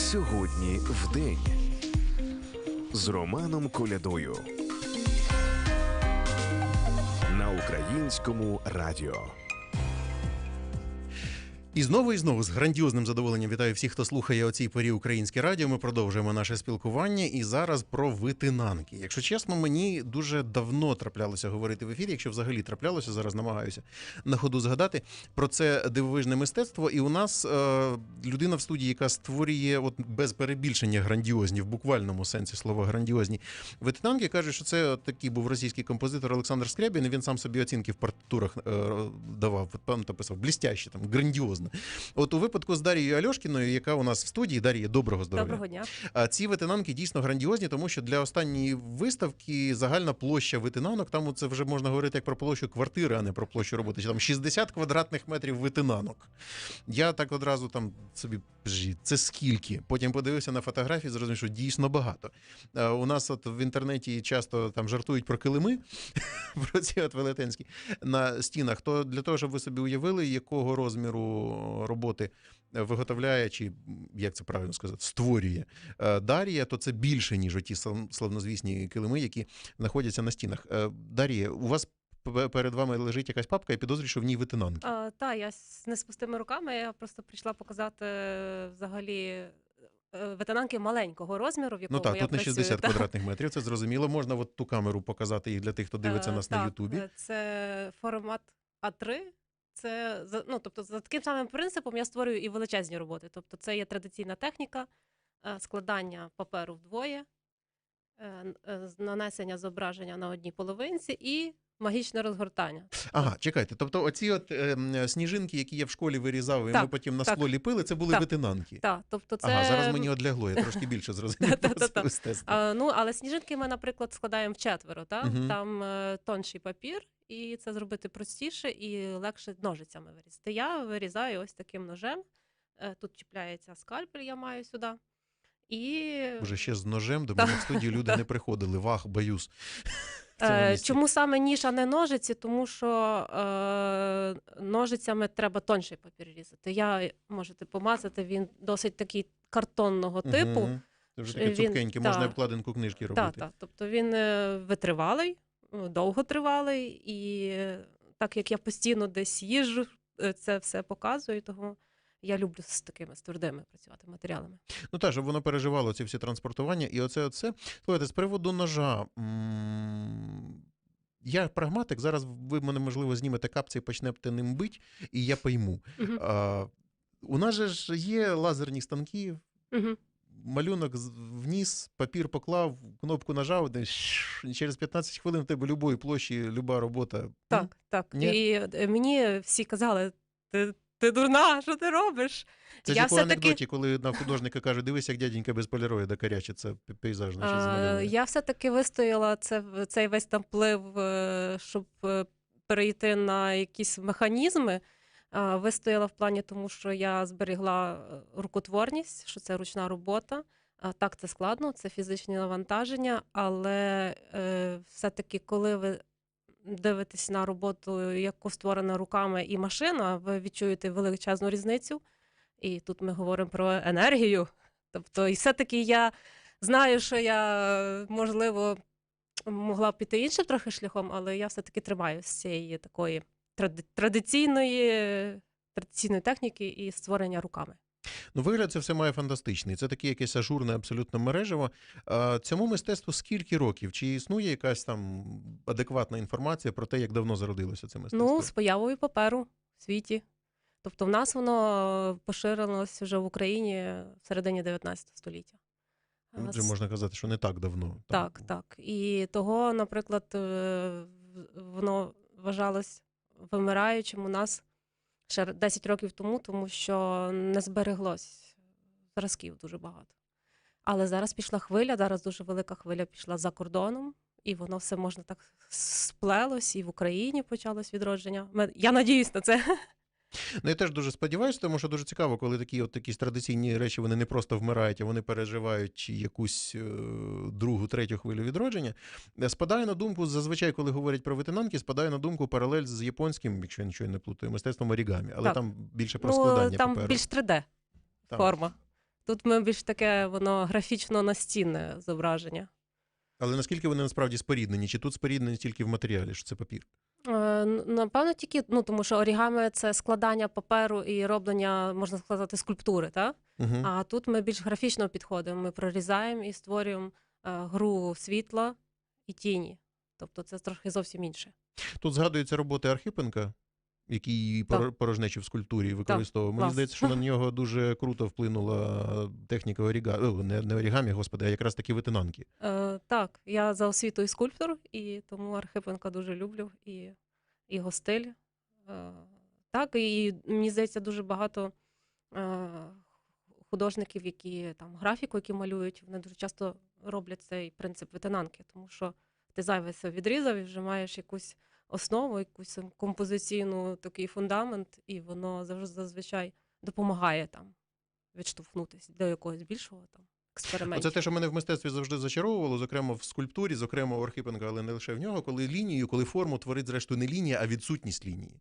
Сьогодні в день з Романом Колядою на українському радіо. І знову і знову з грандіозним задоволенням вітаю всіх, хто слухає о цій порі українське радіо. Ми продовжуємо наше спілкування і зараз про витинанки. Якщо чесно, мені дуже давно траплялося говорити в ефірі. Якщо взагалі траплялося, зараз намагаюся на ходу згадати про це дивовижне мистецтво. І у нас е, людина в студії, яка створює от без перебільшення грандіозні в буквальному сенсі слова грандіозні витинанки, каже, що це от такий був російський композитор Олександр Скрябін. Він сам собі оцінки в партитурах е, давав. Певно написав блістяще, там грандіозно. От у випадку з Дарією Альошкіною, яка у нас в студії, Дар'я, доброго здоров'я. Доброго дня. Ці витинанки дійсно грандіозні, тому що для останньої виставки загальна площа витинанок, там це вже можна говорити як про площу квартири, а не про площу роботи. Чи Там 60 квадратних метрів витинанок. Я так одразу там собі це скільки? Потім подивився на фотографії, зрозумів, що дійсно багато. У нас от в інтернеті часто там жартують про килими, про ці от велетенські на стінах. То для того, щоб ви собі уявили, якого розміру роботи виготовляє, чи як це правильно сказати, створює е, Дарія, то це більше, ніж оті слав- славнозвісні килими, які знаходяться на стінах. Е, Дарія, у вас перед вами лежить якась папка, і підозрюю, що в ній витинанки. А, та, я з не з пустими руками. Я просто прийшла показати е, взагалі е, ветенанки маленького розміру, в якому Ну так, я тут не працюю. 60 Та. квадратних метрів, це зрозуміло. Можна от ту камеру показати їх для тих, хто дивиться Е, нас на Ютубі. е, Це формат А3. Це ну, тобто, за таким самим принципом я створюю і величезні роботи. Тобто, це є традиційна техніка е, складання паперу вдвоє, нанесення зображення на одній половинці і магічне розгортання. Ага, чекайте. Тобто, оці от ем, сніжинки, які я в школі вирізав, і Так, ми потім на так. скло ліпили, це були Так. витинанки. Так, тобто це Ага, зараз мені одлягло, я трошки більше зрозумів ну, але сніжинки ми, наприклад, складаємо вчетверо. Та? Мгм. Там е, тонший папір, і це зробити простіше і легше ножицями вирізати. Я вирізаю ось таким ножем. Е, тут чіпляється скальпель, я маю сюди. І Вже ще з ножем до мене в студії люди не приходили. Вах, боюсь. е, чому саме ніж, а не ножиці? Тому що е, ножицями треба тонший папір різати. Я можете помазати, він досить такий картонного типу. Це вже таке цупкеньке, можна обкладинку книжки робити. Так, так. Тобто він е, витривалий, е, довготривалий, і е, так як я постійно десь їжджу, е, це все показую, тому я люблю з такими з твердими працювати матеріалами. Ну так, щоб воно переживало ці всі транспортування. І оце, оце. Слухайте, з приводу ножа. Я прагматик, зараз ви мене, можливо, знімете капці і почнете ним бить, і я пойму. А, у нас же ж є лазерні станки, малюнок вніс, папір поклав, кнопку нажав, і через 15 хвилин в тебе любої площі, люба робота. Так, так. Ні? І е, мені всі казали: ти, ти дурна, що ти робиш? Це я ж все-таки- анекдоті, коли на художника кажуть, дивись, як дяденька без поліроїда корячиться пей- пейзаж, значить, Е. Я все-таки вистояла це, цей весь там плив, е, щоб е, перейти на якісь механізми. Вистояла в плані, тому що я зберігла рукотворність, що це ручна робота. Так, це складно, це фізичні навантаження, але все-таки, коли ви дивитесь на роботу, яку створена руками і машина, ви відчуєте величезну різницю. І тут ми говоримо про енергію. Тобто, і все-таки я знаю, що я, можливо, могла б піти іншим трохи шляхом, але я все-таки тримаюся цієї такої традиційної, традиційної техніки і створення руками. Ну, вигляд це все має фантастичний. Це таке якесь ажурне абсолютно мережево. Цьому мистецтву скільки років? Чи існує якась там адекватна інформація про те, як давно зародилося це мистецтво? Ну, з появою паперу в світі. Тобто, в нас воно поширилось вже в Україні в середині 19 століття. Ну, Вже з- можна казати, що не так давно. Там, Так, так. І того, наприклад, е, воно вважалось вимираючим у нас ще 10 років тому, тому що не збереглось зразків дуже багато. Але зараз пішла хвиля, зараз дуже велика хвиля пішла за кордоном, і воно все можна так сплелось, і в Україні почалось відродження. Я надіюсь на це. Ну, я теж дуже сподіваюся, тому що дуже цікаво, коли такі от якісь традиційні речі вони не просто вмирають, а вони переживають якусь е, другу, третю хвилю відродження. Е, Спадає на думку, зазвичай, коли говорять про витинанки, спадає на думку паралель з японським, якщо я нічого не плутаю, мистецтвом орігамі, але Так. там більше про ну, складання там паперу. більш 3D форма. Тут ми більш таке воно графічно настінне зображення. Але наскільки вони насправді споріднені? Чи тут споріднені тільки в матеріалі, що це папір? Е, Напевно, тільки ну тому що орігами це складання паперу і роблення, можна сказати, скульптури, так? Угу. А тут ми більш графічно підходимо. Ми прорізаємо і створюємо е, гру світла і тіні. Тобто це трохи зовсім інше. Тут згадуються роботи Архипенка, який Так. порожнечі в скульптурі використовував. Мені клас. здається, що на нього дуже круто вплинула техніка орігамі, не, не орігамі, господи, а якраз таки витинанки. Е, так, я за освітою скульптор, і тому Архипенка дуже люблю і і його стиль. Е, так, і мені здається, дуже багато е, художників, які там графіку, які малюють, вони дуже часто роблять цей принцип витинанки, тому що ти зайве все відрізав і вже маєш якусь основу, якусь композиційну такий фундамент, і воно завжди зазвичай допомагає там відштовхнутися до якогось більшого там. Оце те, що мене в мистецтві завжди зачаровувало, зокрема в скульптурі, зокрема у Архипенка, але не лише в нього, коли лінію, коли форму творить, зрештою, не лінія, а відсутність лінії.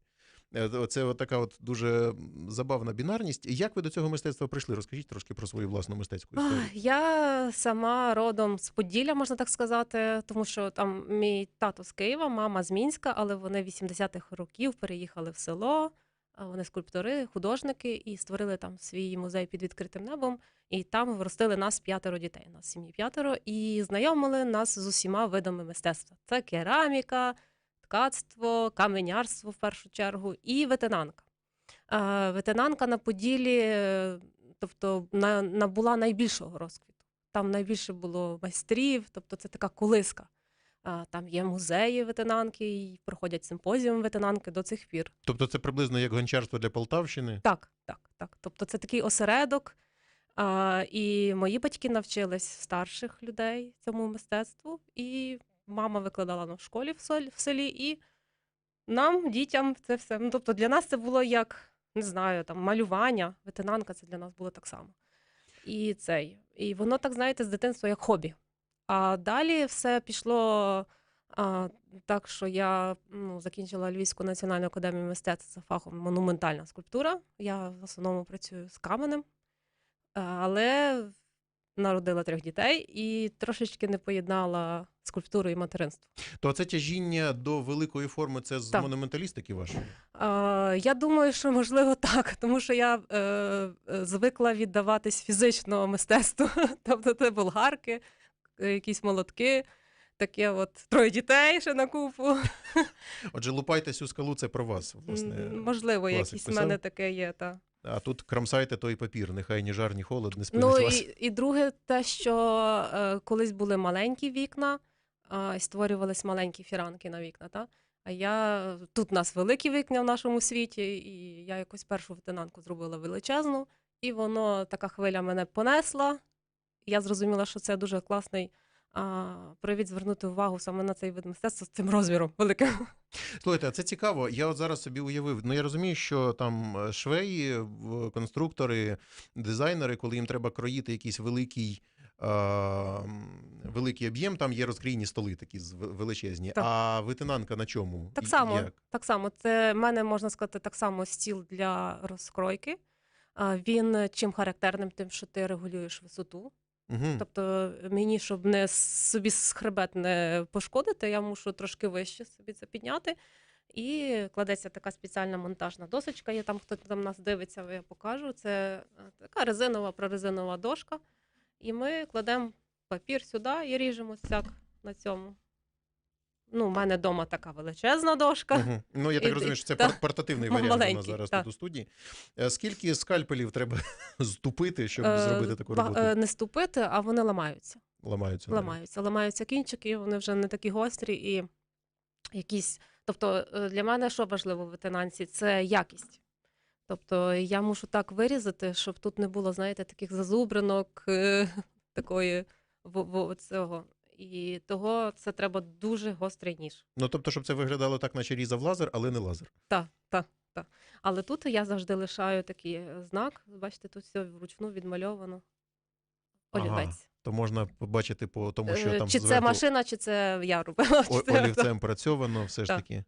Е, Це така от дуже забавна бінарність. Як ви до цього мистецтва прийшли? Розкажіть трошки про свою власну мистецьку історію. Я сама родом з Поділля, можна так сказати, тому що там мій тато з Києва, мама з Мінська, але вони 80-х років переїхали в село. Вони скульптори, художники, і створили там свій музей під відкритим небом. І там виростили нас п'ятеро дітей. Нас сім'ї п'ятеро, і знайомили нас з усіма видами мистецтва: це кераміка, ткацтво, каменярство в першу чергу, і ветенанка. Ветенанка на Поділі, е, тобто набула найбільшого розквіту. Там найбільше було майстрів, тобто це така колиска. Там є музеї ветенанки, і проходять симпозіуми ветенанки до цих пір. Тобто це приблизно як гончарство для Полтавщини. Так, так, так. Тобто це такий осередок. А, і мої батьки навчились старших людей цьому мистецтву, і мама викладала нам в школі в соль- в селі, і нам, дітям, це все. Ну, тобто для нас це було як, не знаю, там малювання, ветенанка це для нас було так само. І цей. І воно так, знаєте, з дитинства як хобі. А далі все пішло а, так, що я ну, закінчила Львівську національну академію мистецтв за фахом монументальна скульптура. Я в основному працюю з каменем, але народила трьох дітей і трошечки не поєднала скульптуру і материнство. То це тяжіння до великої форми це з Так. монументалістики вашої? Я думаю, що можливо так, тому що я е, е, звикла віддаватись фізично мистецтву. Тобто це болгарки, е, якісь молотки, таке от троє дітей ще на купу. Отже, лупайте цю скалу, це про вас, власне. Можливо, якісь в мене таке є. Та. А тут крамсайте той папір, нехай ні жар, ні холод не спинить Ну вас. і, і друге, те, що е, колись були маленькі вікна, створювались маленькі фіранки на вікна. Та? А я тут у нас великі вікна в нашому світі, і я якось першу ветенанку зробила величезну, і воно така хвиля мене понесла. Я зрозуміла, що це дуже класний а, привід звернути увагу саме на цей вид мистецтва з цим розміром великим. Слухайте, а це цікаво. Я от зараз собі уявив. Ну я розумію, що там е, швеї, конструктори, дизайнери, коли їм треба кроїти якийсь великий. Е, Великий об'єм, там є розкрійні столи такі величезні. Так. А витинанка на чому? Так само, Як? так само. Це в мене можна сказати так само стіл для розкройки. Він чим характерним, тим, що ти регулюєш висоту. Угу. Тобто мені, щоб не собі хребет не пошкодити, я мушу трошки вище собі це підняти. І кладеться така спеціальна монтажна досочка. Є там, хто там нас дивиться, я покажу. Це е, така резинова прорезинова дошка. І ми кладемо папір сюди і ріжемо сяк на цьому. Ну, у мене вдома така величезна дошка. Угу. Ну, я так І- розумію, що це та. портативний варіант у нас зараз так. тут у студії. Е, Скільки скальпелів треба зтупити, щоб Е, зробити таку роботу? е, Не ступити, а вони ламаються. Ламаються. ламаються. Ламаються кінчики, вони вже не такі гострі і якісь. Тобто, е, для мене що важливо в ветенанці? Це якість. Тобто я мушу так вирізати, щоб тут не було, знаєте, таких зазубринок, е, такої цього. І того це треба дуже гострий ніж. Ну, тобто, щоб це виглядало так, наче різав лазер, але не лазер. Так, так, так. Але тут я завжди лишаю такий е, знак. Бачите, тут все вручну відмальовано. Ага. То можна побачити по тому, що Е, там чи це зверху машина, чи це я робила. о- олівцем працьовано, все ж Так. таки.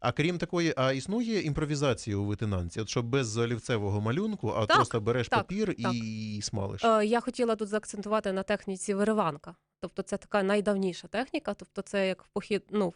А крім такої, а існує імпровізація у витинанці? От що без олівцевого малюнку, а Так, просто береш так, папір так. і смалиш. Е, Я хотіла тут заакцентувати на техніці вириванка. Тобто це така найдавніша техніка, тобто це як похід, ну,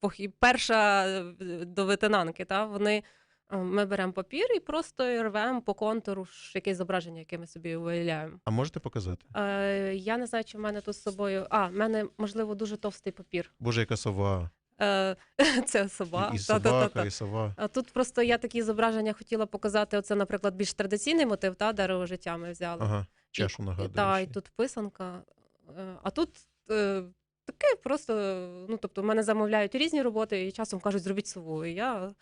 похід, перша е, до ветенанки. Та? Вони, ми беремо папір і просто рвемо по контуру якесь зображення, яке ми собі уявляємо. А можете показати? Е, я не знаю, чи в мене тут з собою. А, в мене, можливо, дуже товстий папір. Боже, яка сова, Е, це сова. і, собака, і сова. А тут просто я такі зображення хотіла показати. Оце, наприклад, більш традиційний мотив, та дерево життя ми взяли. Ага, чашу нагадує. Так, і тут писанка. Е, А тут е, таке просто, ну тобто, в мене замовляють різні роботи, і часом кажуть, зробіть сову. І я е,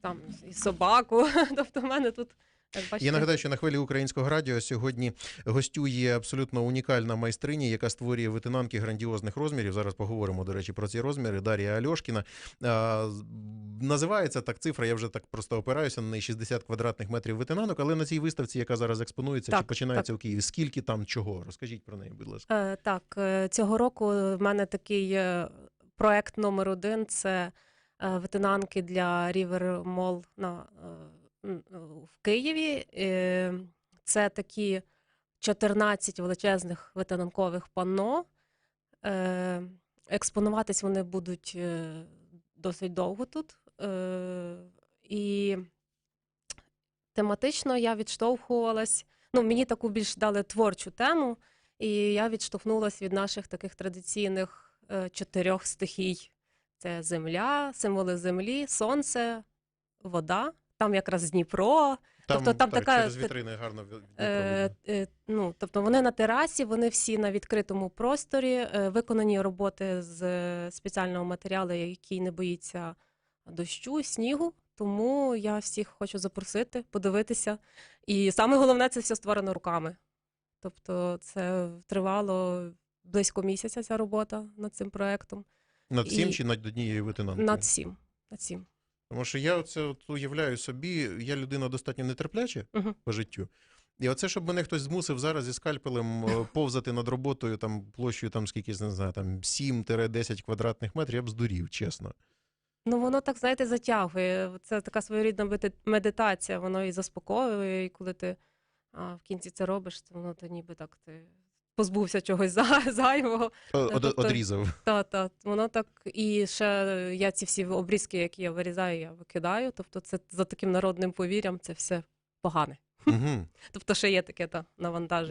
там і собаку. Тобто, в мене тут, бачите, Я нагадаю, що на хвилі українського радіо сьогодні гостює абсолютно унікальна майстриня, яка створює витинанки грандіозних розмірів. Зараз поговоримо, до речі, про ці розміри. Дар'я Альошкіна. А, називається так цифра, я вже так просто опираюся на неї 60 квадратних метрів витинанок, але на цій виставці, яка зараз експонується, чи Так, починається у Києві, скільки там чого? Розкажіть про неї, будь ласка. Е, Так, е, цього року в мене такий е, проект номер один це е, ветенанки для River Mall на, е, в Києві. Е, Це такі 14 величезних ветенанкових панно. Е, Експонуватись вони будуть е, досить довго тут. Е, І тематично я відштовхувалась. Ну, мені таку більш дали творчу тему. І я відштовхнулася від наших таких традиційних е, чотирьох стихій: це земля, символи землі, сонце, вода. Там якраз Дніпро. Тобто там так, така- через вітрини гарно Е, е, ну, тобто вони на терасі, вони всі на відкритому просторі, е, виконані роботи з е, спеціального матеріалу, який не боїться дощу, снігу. Тому я всіх хочу запросити, подивитися. І саме головне, це все створено руками. Тобто, це тривало близько місяця ця робота над цим проектом. Над всім і- чи над однією витинанкою? Над всім. Над всім. Тому що я оце от уявляю собі, я людина достатньо нетерпляча Мгм. по життю. І оце, щоб мене хтось змусив зараз зі скальпелем е, повзати над роботою там площею там скільки, не знаю, там 7-10 квадратних метрів, я б здурів, чесно. Ну, воно так, знаєте, затягує. Це така своєрідна медитація, воно і заспокоює, і коли ти а, в кінці це робиш, то воно то ніби так ти позбувся чогось за- зайвого. Од, тобто- одрізав. Та, та, воно так. І ще я ці всі обрізки, які я вирізаю, я викидаю. Тобто, це за таким народним повір'ям це все погане. Угу. Тобто, ще є таке та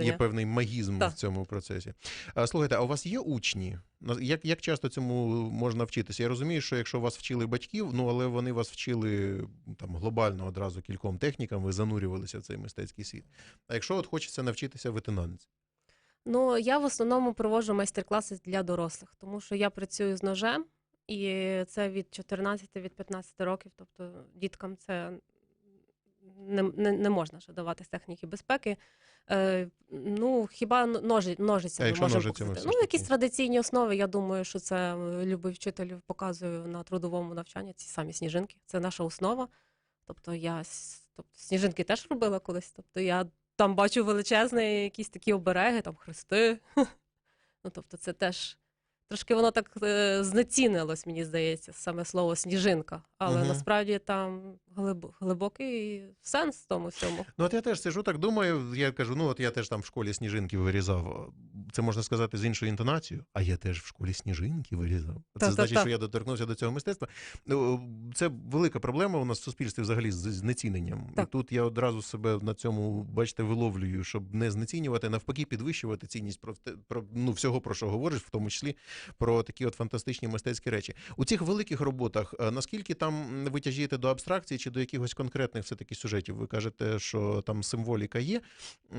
Є певний магізм Так. в цьому процесі. А, слухайте, а у вас є учні? Як, як часто цьому можна вчитися? Я розумію, що якщо вас вчили батьків, ну але вони вас вчили там глобально одразу кільком технікам, ви занурювалися в цей мистецький світ. А якщо от хочеться навчитися витинанці? Ну, я в основному проводжу майстер-класи для дорослих, тому що я працюю з ножем, і це від 14 від 15 років. Тобто діткам це не, не, не можна ще давати з техніки безпеки. Е, ну, хіба ножи, ножицями можемо Ну, якісь традиційні основи, я думаю, що це е, любий вчитель показує на трудовому навчанні, ці самі сніжинки. Це наша основа. Тобто я тобто, сніжинки теж робила колись. Тобто я там бачу величезні якісь такі обереги, там хрести. Ну, тобто, це теж трошки воно так е, знецінилось, мені здається, саме слово сніжинка. Але Мгм. насправді там глиб, глибокий сенс в тому всьому. Ну, от я теж сижу, так думаю. Я кажу, ну от я теж там в школі сніжинки вирізав. Це можна сказати з іншою інтонацією. А я теж в школі сніжинки вирізав. Це Та-та-та. значить, що я доторкнувся до цього мистецтва. Ну, це велика проблема у нас в суспільстві взагалі з знеціненням. Так. І тут я одразу себе на цьому, бачите, виловлюю, щоб не знецінювати, навпаки, підвищувати цінність про, те- про ну, всього, про що говориш, в тому числі про такі от фантастичні мистецькі речі. У цих великих роботах е, наскільки там ви тяжієте до абстракції чи до якихось конкретних все-таки сюжетів? Ви кажете, що там символіка є,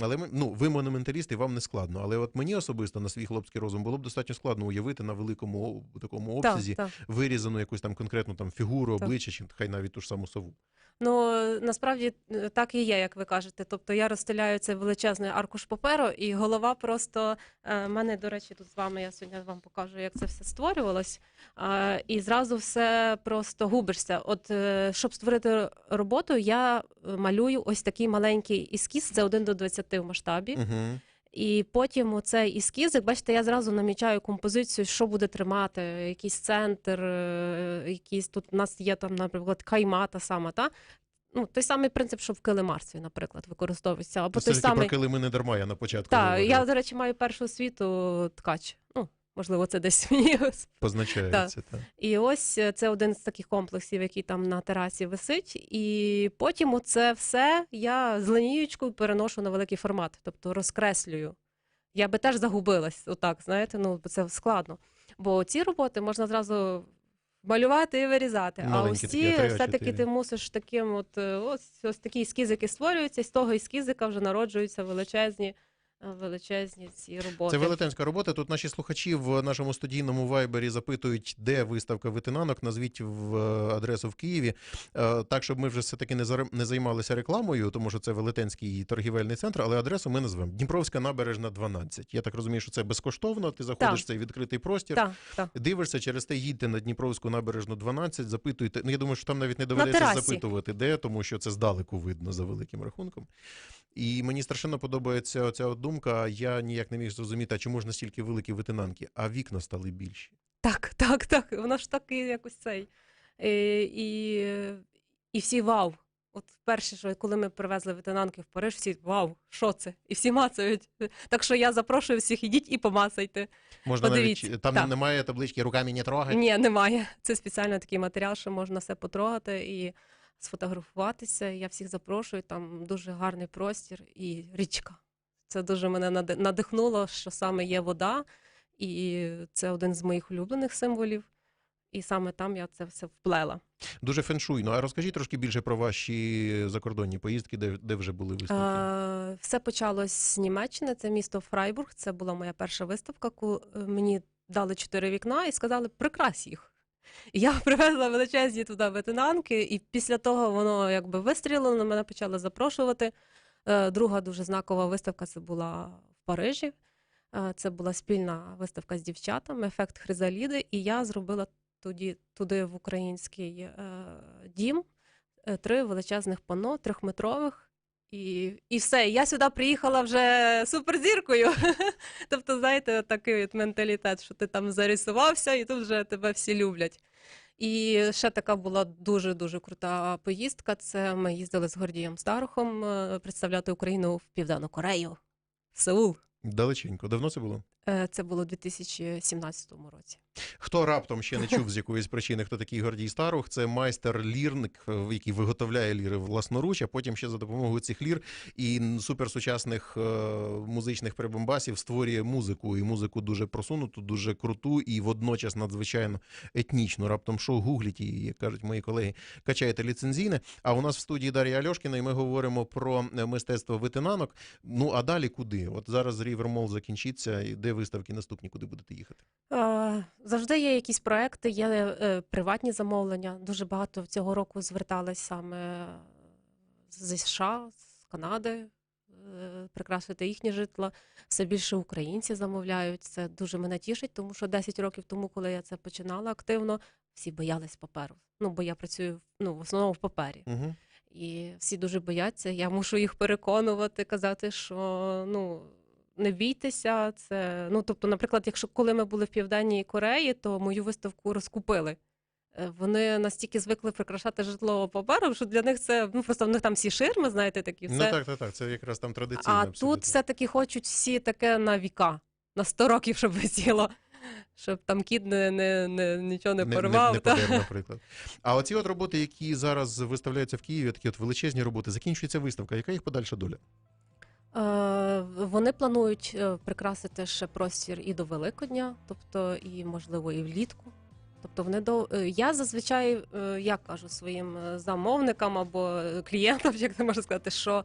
але ну, ви монументалісти, вам не складно. Але от мені особисто на свій хлопський розум було б достатньо складно уявити на великому такому обсязі так. вирізану якусь там конкретну там фігуру, обличчя, чи хай навіть ту ж саму сову. Ну насправді е, так і є, як ви кажете. Тобто я розстеляю цей величезний аркуш паперу, і голова просто е, в мене, до речі, тут з вами я сьогодні вам покажу, як це все створювалось. Е, і зразу все просто губишся. От е, щоб створити роботу, я е, малюю ось такий маленький ескіз, це 1 до 20 в масштабі. Угу. І потім оцей ескізик, бачите, я зразу намічаю композицію, що буде тримати, якийсь центр, е, якийсь тут у нас є там, наприклад, кайма та сама, та? Ну, той самий принцип, що в килимарстві, наприклад, використовується. Або той самий... про килими не дарма, я на початку Так, я, до речі, маю першу освіту ткач. Ну, можливо, це десь мені. позначається. Так. І ось е, це один з таких комплексів, який там на терасі висить. І потім це все я з лінієчкою переношу на великий формат, тобто розкреслюю. Я би теж загубилась, отак, знаєте, ну це складно. Бо ці роботи можна зразу малювати і вирізати. а Маленькі ось ці все-таки ти мусиш таким, от е, ось, ось такі ескізики створюються, і з того ескізика вже народжуються величезні, величезні ці роботи. Це велетенська робота. Тут наші слухачі в нашому студійному вайбері запитують, де виставка витинанок. Назвіть в е, адресу в Києві. Е, Так, щоб ми вже все-таки не зар- займалися рекламою, тому що це велетенський торгівельний центр, але адресу ми назвемо Дніпровська набережна 12. Я так розумію, що це безкоштовно. Ти заходиш Так. в цей відкритий простір. Так, так. Дивишся, через те їдьте на Дніпровську набережну 12, запитуйте. Ну, я думаю, що там навіть не доведеться запитувати, де, тому що це здалеку видно за великим рахунком. І мені страшенно подобається оця думка. Я ніяк не міг зрозуміти, а чому ж настільки великі витинанки, а вікна стали більші. Так, так, так. Воно ж так і якось цей. І, і, і всі вау. От перше, що коли ми привезли ветенанки в Париж, всі вау, що це? І всі мацають. Так що я запрошую всіх, ідіть і помацайте. Можна Подивіться, навіть там так. немає таблички руками не трогать. Ні, немає. Це спеціально такий матеріал, що можна все потрогати і сфотографуватися. Я всіх запрошую. Там дуже гарний простір і річка. Це дуже мене надихнуло, що саме є вода, і це один з моїх улюблених символів. І саме там я це все вплела. Дуже феншуйно. А розкажіть трошки більше про ваші закордонні поїздки, де, де вже були виставки. Е, Все почалось з Німеччини, це місто Фрайбург. Це була моя перша виставка. Коли мені дали чотири вікна і сказали, прикрась їх. Я привезла величезні туди ветенанки, і після того воно якби вистрілило, на мене почали запрошувати. Е, Друга дуже знакова виставка це була в Парижі. Е, Це була спільна виставка з дівчатами, ефект Хризаліди. І я зробила тоді, туди в український е, дім три величезних панно, трьохметрових. І, і все. Я сюди приїхала вже суперзіркою. тобто, знаєте, такий от менталітет, що ти там зарисувався, і тут вже тебе всі люблять. І ще така була дуже дуже крута поїздка. Це ми їздили з Гордієм Старухом е, представляти Україну в Південну Корею, в Сеул. Далеченько. Давно це було? Е, Це було у 2017 році. Хто раптом ще не чув з якоїсь причини, хто такий Гордій Старух, це майстер-лірник, е, який виготовляє ліри власноруч, а потім ще за допомогою цих лір і суперсучасних е, музичних прибамбасів створює музику. І музику дуже просунуту, дуже круту і водночас надзвичайно етнічну. Раптом що гугліть і, як кажуть мої колеги, качаєте ліцензійне. А у нас в студії Дар'я Альошкіна, і ми говоримо про мистецтво витинанок. Ну а далі куди? От зараз Рівермол закінчиться, і де виставки наступні, куди будете їхати? Е, Завжди є якісь проекти, є е, приватні замовлення. Дуже багато цього року звертались саме зі США, з Канади, е, прикрашувати їхні житла. Все більше українці замовляють. Це дуже мене тішить, тому що 10 років тому, коли я це починала активно, всі боялись паперу. Ну, бо я працюю ну, в основному в папері. Угу. І всі дуже бояться. Я мушу їх переконувати, казати, що ну не бійтеся. Це ну, тобто, наприклад, якщо коли ми були в Південній Кореї, то мою виставку розкупили. Е, Вони настільки звикли прикрашати житло папером, що для них це ну просто в них там всі ширми, знаєте, такі все. Ну так, так, так. Це якраз там традиційно. а абсолютно. тут все-таки хочуть всі таке на віка, на 100 років, щоб висіло, щоб там кіт не, не, не, нічого не, порвав. Не, та. подер, наприклад. А оці от роботи, які зараз виставляються в Києві, такі от величезні роботи, закінчується виставка. Яка їх подальша доля? Е, Вони планують е, прикрасити ще простір і до Великодня, тобто і можливо і влітку. Тобто вони до е, я зазвичай я кажу своїм замовникам або клієнтам, як не можна сказати, що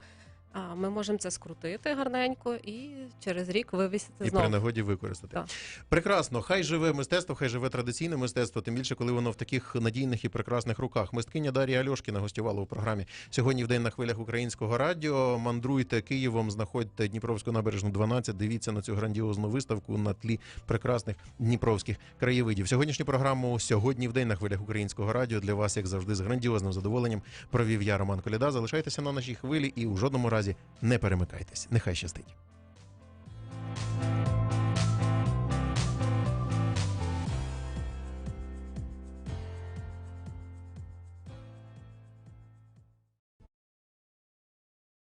а, ми можемо це скрутити гарненько і через рік вивісити І при нагоді використати. Так. Прекрасно. Хай живе мистецтво, хай живе традиційне мистецтво, тим більше, коли воно в таких надійних і прекрасних руках. Мисткиня Дар'я Альошкіна гостювала у програмі сьогодні в день на хвилях українського радіо. Мандруйте Києвом, знаходьте Дніпровську набережну 12, дивіться на цю грандіозну виставку на тлі прекрасних дніпровських краєвидів. Сьогоднішню програму сьогодні в день на хвилях українського радіо для вас, як завжди, з грандіозним задоволенням провів я Роман Коляда. Залишайтеся на нашій хвилі і у жодному разі не перемикайтесь. Нехай щастить.